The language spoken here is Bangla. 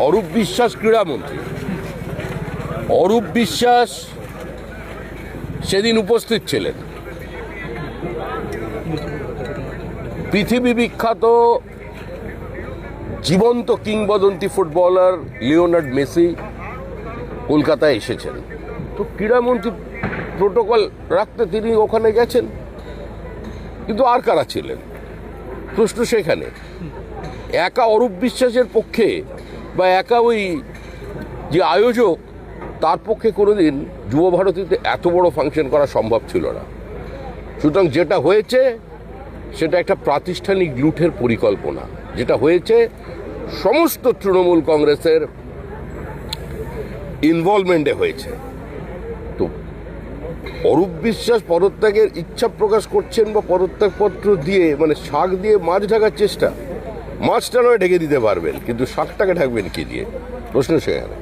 অরূপ বিশ্বাস ক্রীড়ামন্ত্রী। অরূপ বিশ্বাস সেদিন উপস্থিত ছিলেন। পৃথিবী বিখ্যাত জীবন্ত কিংবদন্তি ফুটবলার লিওনার্ড মেসি কলকাতায় এসেছেন। তো ক্রীড়ামন্ত্রী প্রোটোকল রাখতে তিনি ওখানে গেছেন। কিন্তু আর কারা ছিলেন? প্রশ্ন সেখানে। একা অরূপ বিশ্বাসের পক্ষে বা একা ওই যে আয়োজক, তার পক্ষে কোনোদিন যুব ভারতীতে এত বড় ফাংশন করা সম্ভব ছিল না। সুতরাং যেটা হয়েছে, সেটা একটা প্রাতিষ্ঠানিক লুঠের পরিকল্পনা। যেটা হয়েছে, সমস্ত তৃণমূল কংগ্রেসের ইনভলভমেন্টে হয়েছে। তো অরূপ বিশ্বাস পদত্যাগের ইচ্ছা প্রকাশ করছেন বা পদত্যাগপত্র দিয়ে মানে শাক দিয়ে মাছ ঢাকার চেষ্টা? মাছটা নয় ঢেকে দিতে পারবেন। কিন্তু শাকটাকে ঢাকবেন কি দিয়ে? প্রশ্ন সেখানে